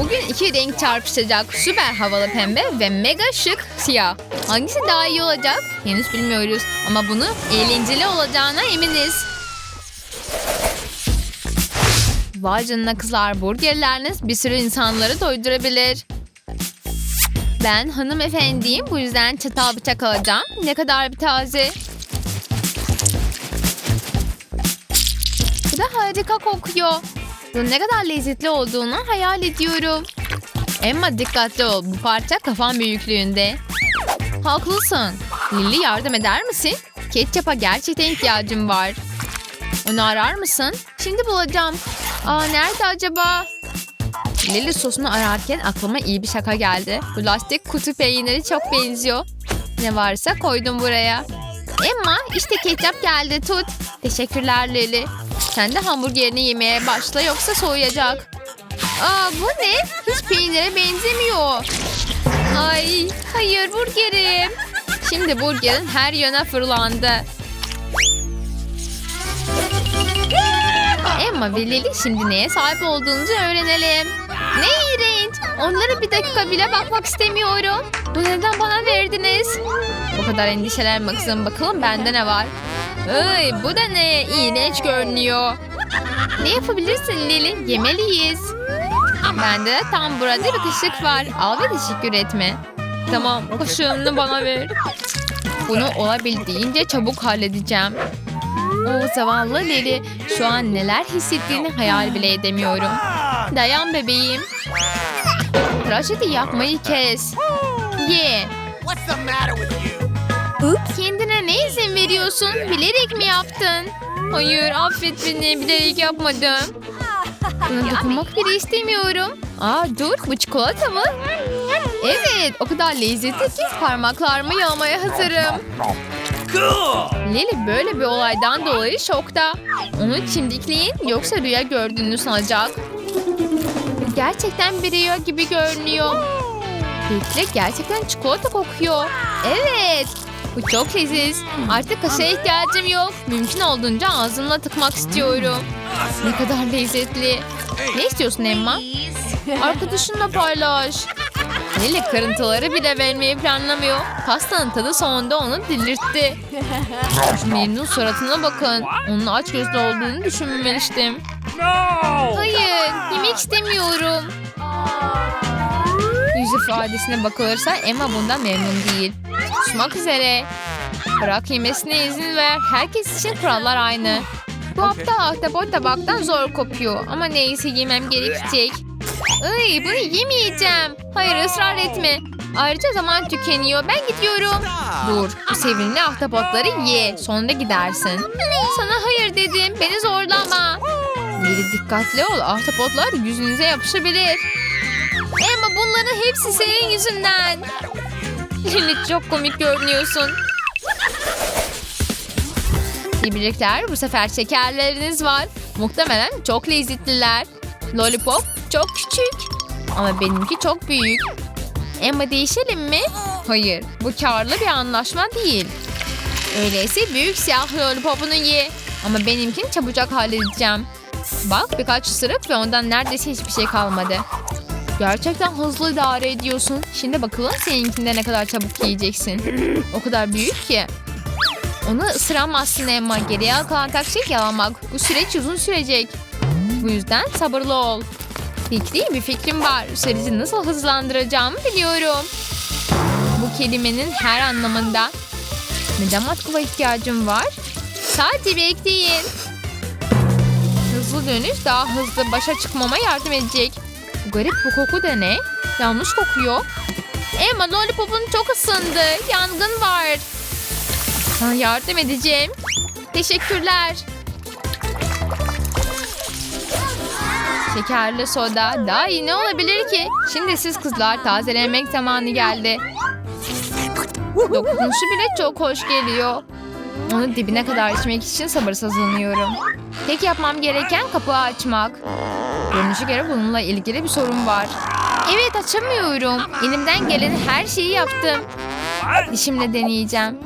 Bugün iki renk çarpışacak. Süper havalı pembe ve mega şık siyah. Hangisi daha iyi olacak? Henüz bilmiyoruz. Ama bunu eğlenceli olacağına eminiz. Vay canına kızlar burgerleriniz bir sürü insanları doydurabilir. Ben hanımefendiyim bu yüzden çatal bıçak alacağım. Ne kadar bir taze. Bu da harika kokuyor. Bunun ne kadar lezzetli olduğunu hayal ediyorum. Emma dikkatli ol. Bu parça kafan büyüklüğünde. Haklısın. Lily yardım eder misin? Ketçapa gerçekten ihtiyacım var. Onu arar mısın? Şimdi bulacağım. Aa nerede acaba? Lily sosunu ararken aklıma iyi bir şaka geldi. Bu lastik kutu peyniri çok benziyor. Ne varsa koydum buraya. Emma işte ketçap geldi tut. Teşekkürler Lily. Sen de hamburgerini yemeye başla yoksa soğuyacak. Aa bu ne? Hiç peynire benzemiyor. Ay hayır burgerim. Şimdi burgerin her yöne fırlandı. Emma ve Lily şimdi neye sahip olduğunuzu öğrenelim. Ne iğrenç. Onlara bir dakika bile bakmak istemiyorum. Bu neden bana verdiniz? O kadar endişelenme kızım. Bakalım bende ne var. Ay bu da ne? İğrenç görünüyor. Ne yapabilirsin Lily? Yemeliyiz. Bende de tam burada bir kaşık var. Al ve teşekkür etme. Tamam kaşığını bana ver. Bunu olabildiğince çabuk halledeceğim. O zavallı Lily. Şu an neler hissettiğini hayal bile edemiyorum. Dayan bebeğim. Trajedi yapmayı kes. Ye. What's the matter veriyorsun? Bilerek mi yaptın? Hayır affet beni bilerek yapmadım. Buna dokunmak bile istemiyorum. Aa dur bu çikolata mı? Evet o kadar lezzetli ki parmaklarımı yalmaya hazırım. Lily böyle bir olaydan dolayı şokta. Onu çimdikleyin yoksa rüya gördüğünü sanacak. Gerçekten bir rüya gibi görünüyor. Bekle gerçekten çikolata kokuyor. Evet. Bu çok leziz. Artık kaşığa ihtiyacım yok. Mümkün olduğunca ağzımla tıkmak istiyorum. Ne kadar lezzetli. Ne istiyorsun Emma? Arkadaşınla paylaş. Lily kırıntıları bile vermeyi planlamıyor. Pastanın tadı sonunda onu delirtti. Memnun suratına bakın. Onun aç gözlü olduğunu düşünmemiştim. Hayır, yemek istemiyorum. Yüz ifadesine bakılırsa Emma bundan memnun değil. Susmak üzere. Bırak yemesine izin ver. Herkes için kurallar aynı. Bu aptal ahtapot tabaktan zor kopuyor. Ama neyse yemem gerekecek. Ay bunu yemeyeceğim. Hayır ısrar etme. Ayrıca zaman tükeniyor. Ben gidiyorum. Dur. Bu sevimli ahtapotları ye. Sonra gidersin. Sana hayır dedim. Beni zorlama. Biri dikkatli ol. Ahtapotlar yüzünüze yapışabilir. Emma bunların hepsi senin yüzünden. Lili çok komik görünüyorsun. Tebrikler. Bu sefer şekerleriniz var. Muhtemelen çok lezzetliler. Lollipop çok küçük. Ama benimki çok büyük. Emma değişelim mi? Hayır. Bu karlı bir anlaşma değil. Öyleyse büyük siyah lollipopunu ye. Ama benimkini çabucak halledeceğim. Bak birkaç ısırık ve ondan neredeyse hiçbir şey kalmadı. Gerçekten hızlı idare ediyorsun. Şimdi bakalım seninkinde ne kadar çabuk yiyeceksin. O kadar büyük ki. Onu ısıramazsın Emma. Geriye kalan tek şey yalamak. Bu süreç uzun sürecek. Bu yüzden sabırlı ol. Fikri bir fikrim var. Süreci nasıl hızlandıracağımı biliyorum. Bu kelimenin her anlamında. Neden matkula ihtiyacım var? Sadece bekleyin. Hızlı dönüş daha hızlı başa çıkmama yardım edecek. Garip bu koku da ne? Yanlış kokuyor. Emma lollipopun çok ısındı. Yangın var. Sana yardım edeceğim. Teşekkürler. Şekerli soda. Daha iyi ne olabilir ki? Şimdi siz kızlar tazelemek zamanı geldi. Dokunuşu bile çok hoş geliyor. Onu dibine kadar içmek için sabırsızlanıyorum. Tek yapmam gereken kapağı açmak. Görünüşe göre bununla ilgili bir sorun var. Evet açamıyorum. Elimden gelen her şeyi yaptım. Dişimle deneyeceğim.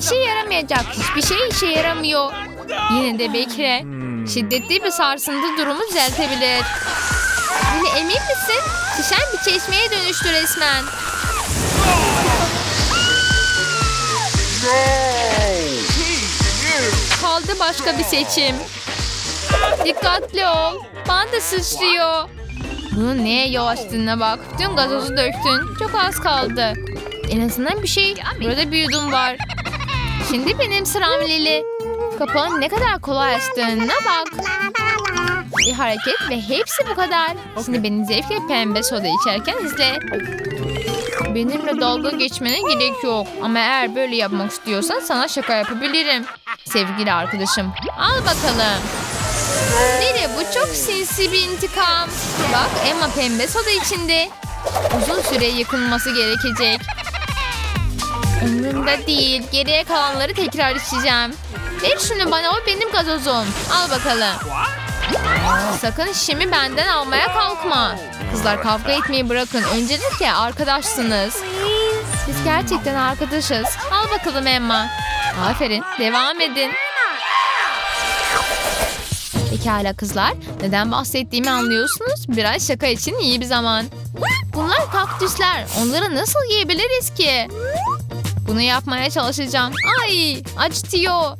İşe yaramayacak. Hiçbir şey işe yaramıyor. Yine de bekle. Şiddetli bir sarsıntı durumu düzeltebilir. Şimdi emin misin? Şişen bir çeşmeye dönüştü resmen. Kaldı başka bir seçim. Dikkatli ol. Bana da sıçrıyor. Bunun neye yol açtığına bak. Tüm gazozu döktün. Çok az kaldı. En azından bir şey. Burada bir yudum var. Şimdi benim sıram Lili. Kapağın ne kadar kolay açtığına bak. Bir hareket ve hepsi bu kadar. Şimdi beni zevkle pembe soda içerken izle. Benimle dalga geçmene gerek yok. Ama eğer böyle yapmak istiyorsan sana şaka yapabilirim. Sevgili arkadaşım. Al bakalım. Lili bu çok sinsi bir intikam. Bak Emma pembe soda içinde. Uzun süre yıkılması gerekecek. Umurumda değil. Geriye kalanları tekrar içeceğim. Ver şunu bana o benim gazozum. Al bakalım. Sakın şişimi benden almaya kalkma. Kızlar kavga etmeyi bırakın. Öncelikle arkadaşsınız. Biz gerçekten arkadaşız. Al bakalım Emma. Aferin. Devam edin. Pekala kızlar. Neden bahsettiğimi anlıyorsunuz. Biraz şaka için iyi bir zaman. Bunlar kaktüsler. Onları nasıl yiyebiliriz ki? Bunu yapmaya çalışacağım. Ay acıtıyor.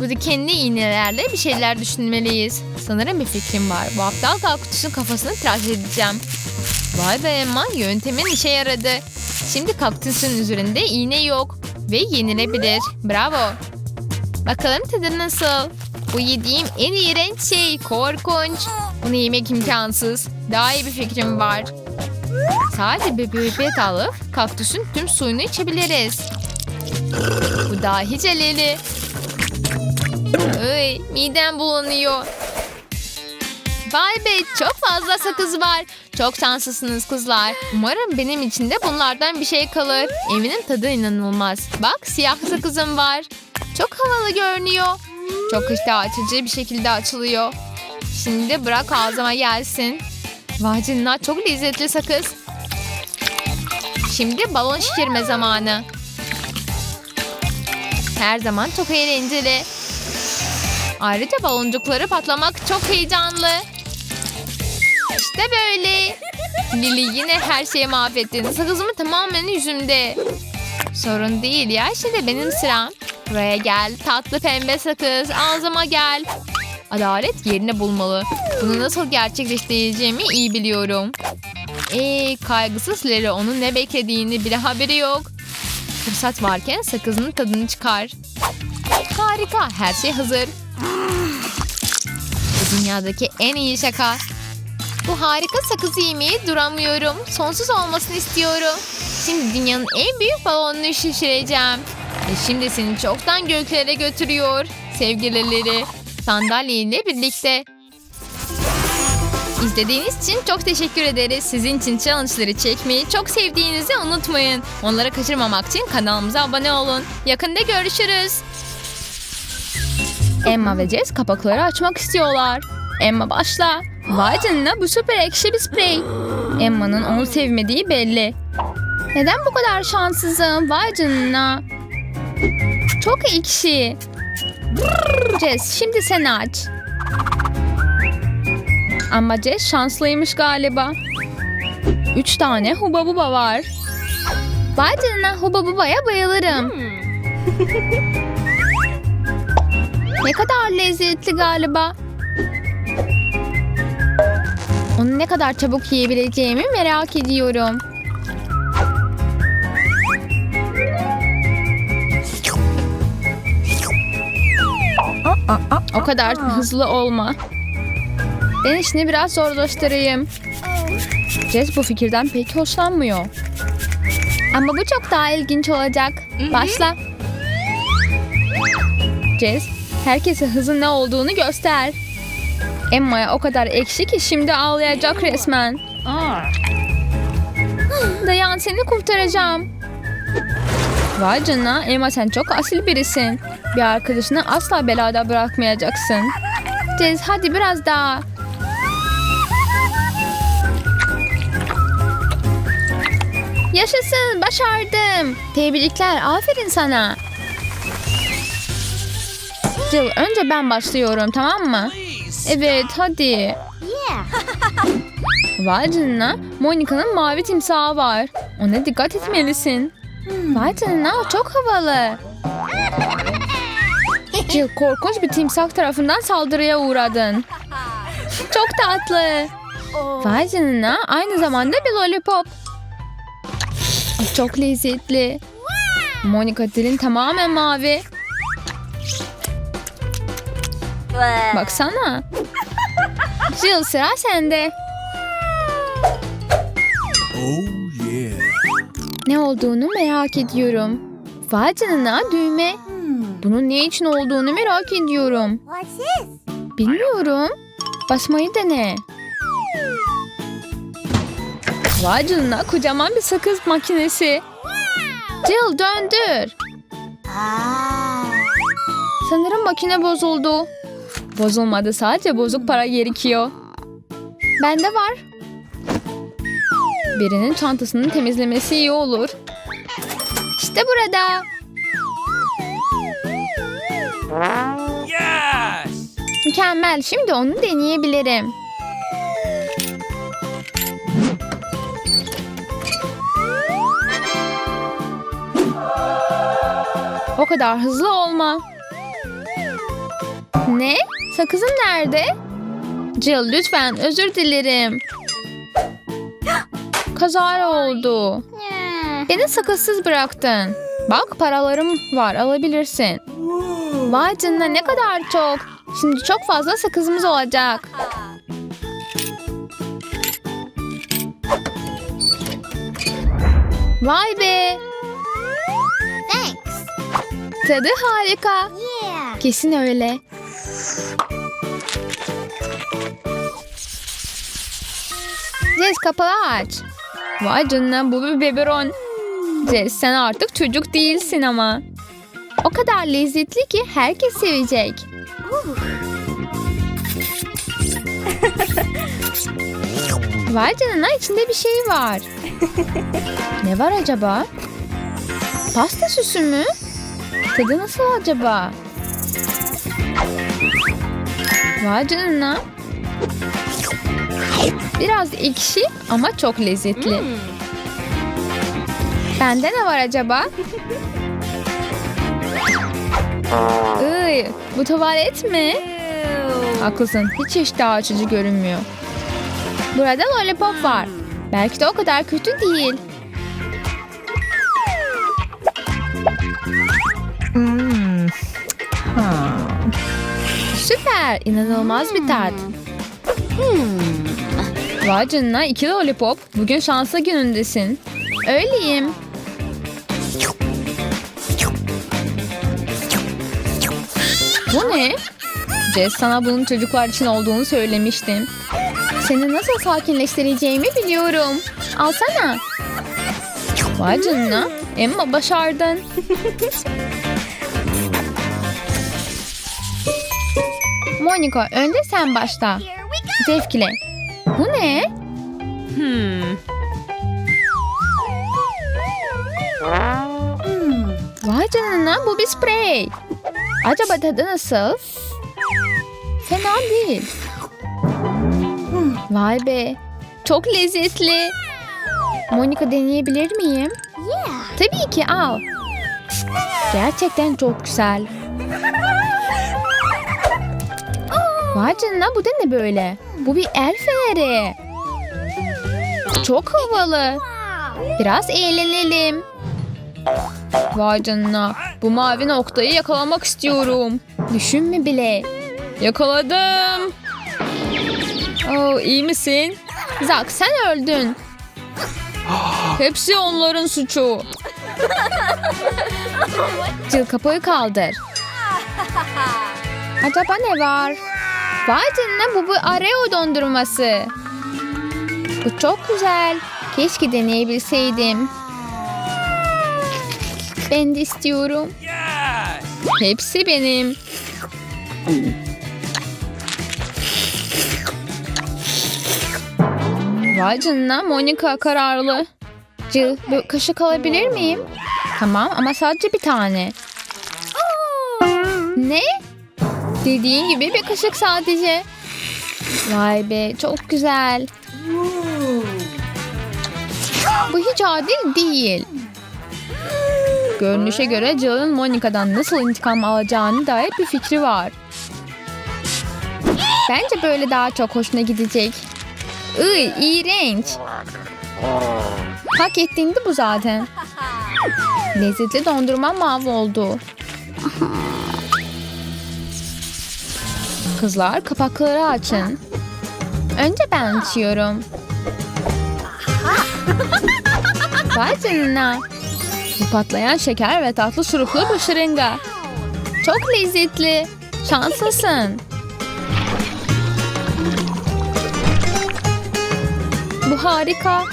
Bu dikenli iğnelerle bir şeyler düşünmeliyiz. Sanırım bir fikrim var. Bu aptal kaktüsün kafasını tıraş edeceğim. Vay be Emma yöntemin işe yaradı. Şimdi kaktüsün üzerinde iğne yok. Ve yenilebilir. Bravo. Bakalım tadı nasıl? Bu yediğim en iğrenç şey. Korkunç. Bunu yemek imkansız. Daha iyi bir fikrim var. Sadece bir pipet alıp kaktüsün tüm suyunu içebiliriz. Bu dahice Lili. Ay, midem bulanıyor. Vay be çok fazla sakız var. Çok şanslısınız kızlar. Umarım benim için de bunlardan bir şey kalır. Eminim tadı inanılmaz. Bak siyah sakızım var. Çok havalı görünüyor. Çok iştah açıcı bir şekilde açılıyor. Şimdi bırak ağzıma gelsin. Vay canına çok lezzetli sakız. Şimdi balon şişirme zamanı. Her zaman çok eğlenceli. Ayrıca baloncukları patlamak çok heyecanlı. İşte böyle. Lili yine her şeyi mahvettin. Sakızımı tamamen yüzümde. Sorun değil ya. Şimdi benim sıram. Buraya gel. Tatlı pembe sakız. Ağzıma gel. Adalet yerini bulmalı. Bunu nasıl gerçekleştireceğimi iyi biliyorum. Eee kaygısız Larry onun ne beklediğini bile haberi yok. Fırsat varken sakızın tadını çıkar. Harika her şey hazır. Bu dünyadaki en iyi şaka. Bu harika sakızı yemeyi duramıyorum. Sonsuz olmasını istiyorum. Şimdi dünyanın en büyük balonunu şişireceğim. Ve şimdi seni çoktan göklere götürüyor. Sevgilileri sandalyeyle birlikte. İzlediğiniz için çok teşekkür ederiz. Sizin için challenge'ları çekmeyi çok sevdiğinizi unutmayın. Onları kaçırmamak için kanalımıza abone olun. Yakında görüşürüz. Emma ve Jess kapakları açmak istiyorlar. Emma başla. Vay canına bu süper ekşi bir sprey. Emma'nın onu sevmediği belli. Neden bu kadar şanssızım? Vay canına. Çok ekşi. Jess şimdi sen aç. Ama Jess şanslıymış galiba. Üç tane huba buba var. Vay canına huba bubaya bayılırım. Ne kadar lezzetli galiba. Onu ne kadar çabuk yiyebileceğimi merak ediyorum. O kadar hızlı olma. Ben işini biraz zorlaştırayım. Jess bu fikirden pek hoşlanmıyor. Ama bu çok daha ilginç olacak. Başla. Jess, herkese hızın ne olduğunu göster. Emma'ya o kadar ekşi ki şimdi ağlayacak resmen. Dayan seni kurtaracağım. Vay canına Emma sen çok asil birisin. Bir arkadaşını asla belada bırakmayacaksın. Jess hadi biraz daha. Yaşasın başardım. Tebrikler aferin sana. Jill önce ben başlıyorum tamam mı? Evet hadi. Vay canına Monica'nın mavi timsahı var. Ona dikkat etmelisin. Vay canına çok havalı. Jill korkunç bir timsah tarafından saldırıya uğradın. Çok tatlı. Vay canına aynı zamanda bir lollipop. Çok lezzetli. Monica dilin tamamen mavi. Baksana. Jill sıra sende. Oh. Ne olduğunu merak ediyorum. Vay düğme. Bunun ne için olduğunu merak ediyorum. Bilmiyorum. Basmayı dene. Vay kocaman bir sakız makinesi. Jill döndür. Sanırım makine bozuldu. Bozulmadı sadece bozuk para gerekiyor. Bende var. Birinin çantasını temizlemesi iyi olur. İşte burada. Yes! Mükemmel. Şimdi onu deneyebilirim. O kadar hızlı olma. Ne? Sakızım nerede? Jill lütfen özür dilerim. Kazara oldu. Beni sakızsız bıraktın. Bak paralarım var alabilirsin. Vay canına ne kadar çok. Şimdi çok fazla sakızımız olacak. Vay be. Thanks. Tadı harika. Yeah. Kesin öyle. Jess kapağı aç. Vay canına bu bir biberon. Jess sen artık çocuk değilsin ama. O kadar lezzetli ki herkes sevecek. Vay canına içinde bir şey var. ne var acaba? Pasta süsü mü? Tadı nasıl acaba? Vay canına. Biraz ekşi ama çok lezzetli. Bende ne var acaba? Iy, bu tuvalet mi? Haklısın. Hiç iştah açıcı görünmüyor. Burada lollipop var. Belki de o kadar kötü değil. Süper. inanılmaz bir tat. Vay canına iki lollipop. Bugün şanslı günündesin. Öyleyim. Bu ne? Jess sana bunun çocuklar için olduğunu söylemiştim. Seni nasıl sakinleştireceğimi biliyorum. Alsana. Vay canına. Emma başardın. Monica önce sen başla. Zevkle. Bu ne? Vay canına bu bir sprey. Acaba tadı nasıl? Fena değil. Vay be. Çok lezzetli. Monica deneyebilir miyim? Yeah. Tabii ki al. Gerçekten çok güzel. Vay canına bu da ne böyle? Bu bir el feneri. Çok havalı. Biraz eğlenelim. Vay canına. Bu mavi noktayı yakalamak istiyorum. Düşünme bile. Yakaladım. Oh, iyi misin? Zak sen öldün. Hepsi onların suçu. Cıl kapıyı kaldır. Acaba ne var? Vay canına bu bir Areo dondurması. Bu çok güzel. Keşke deneyebilseydim. Ben de istiyorum. Hepsi benim. Vay canına Monica kararlı. Jill bir kaşık alabilir miyim? Tamam ama sadece bir tane. Ne? Dediğin gibi bir kaşık sadece. Vay be çok güzel. Bu hiç adil değil. Görünüşe göre Jill'ın Monica'dan nasıl intikam alacağını dair bir fikri var. Bence böyle daha çok hoşuna gidecek. Iy, iğrenç. Hak ettiğinde bu zaten. Lezzetli dondurma mahvoldu. Kızlar kapakları açın. Önce ben açıyorum. Vay canına. Bu patlayan şeker ve tatlı şuruplu bir şırınga. Çok lezzetli. Şanslısın. Bu harika.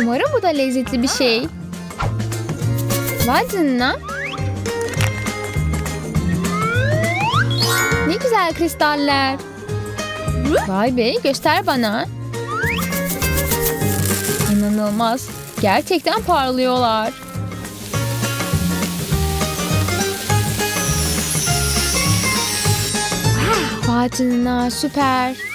Umarım bu da lezzetli bir şey. Canına. Ne güzel kristaller. Vay be göster bana. İnanılmaz. Gerçekten parlıyorlar. Vay canına süper.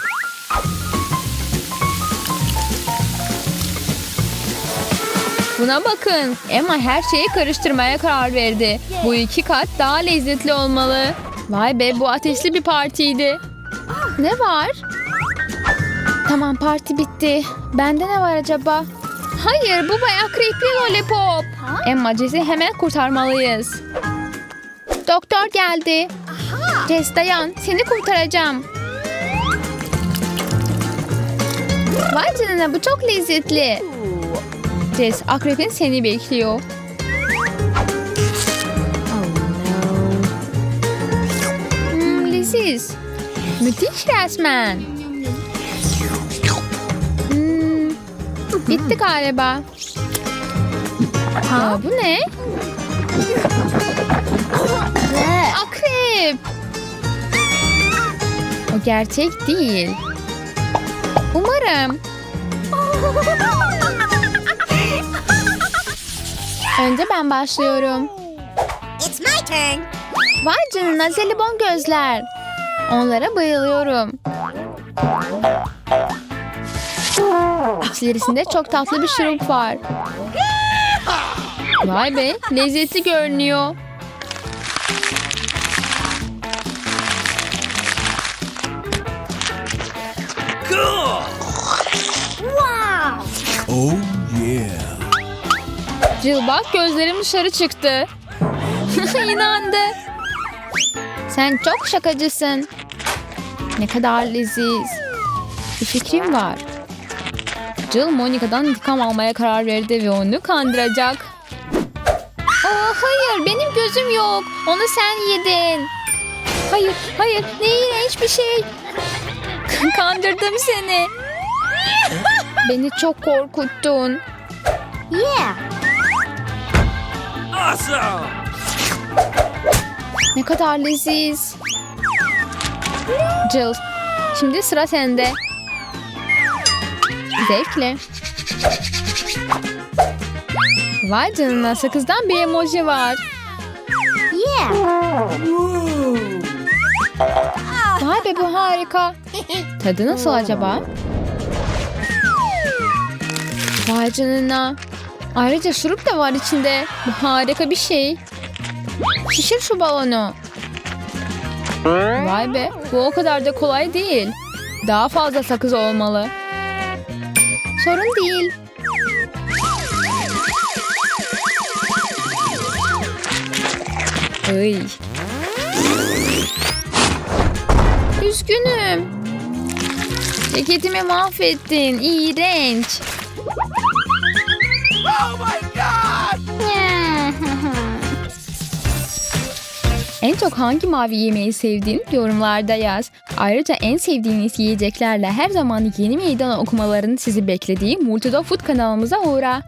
Buna bakın. Emma her şeyi karıştırmaya karar verdi. Bu iki kat daha lezzetli olmalı. Vay be bu ateşli bir partiydi. Ne var? Tamam parti bitti. Bende ne var acaba? Hayır bu bayağı creepy lollipop. Emma Jess'i hemen kurtarmalıyız. Doktor geldi. Jess dayan seni kurtaracağım. Vay canına bu çok lezzetli. Jess akrepin seni bekliyor. Hmm, leziz. Müthiş resmen. Hmm, bitti galiba. Aa, bu ne? Akrep. O gerçek değil. Umarım. Önce ben başlıyorum. It's my turn. Vay canına zelibon gözler. Onlara bayılıyorum. İçerisinde çok tatlı bir şurup var. Vay be lezzetli görünüyor. Cool. Wow. Oh. Jill bak gözlerim dışarı çıktı. İnandı. Sen çok şakacısın. Ne kadar leziz. Bir fikrim var. Jill Monica'dan intikam almaya karar verdi ve onu kandıracak. Aa, hayır benim gözüm yok. Onu sen yedin. Hayır hayır ne iğrenç bir şey. Kandırdım seni. Beni çok korkuttun. Yeah. Awesome. Ne kadar leziz. Jill, şimdi sıra sende. Zevkle. Vay canına sakızdan bir emoji var. Yeah. Vay be bu harika. Tadı nasıl acaba? Vay canına. Ayrıca şurup da var içinde. Bu harika bir şey. Şişir şu balonu. Vay be bu o kadar da kolay değil. Daha fazla sakız olmalı. Sorun değil. Ay. Üzgünüm. Ceketimi mahvettin. İğrenç. En çok hangi mavi yemeği sevdiğini yorumlarda yaz. Ayrıca en sevdiğiniz yiyeceklerle her zaman yeni meydan okumaların sizi beklediği Multido Food kanalımıza uğra.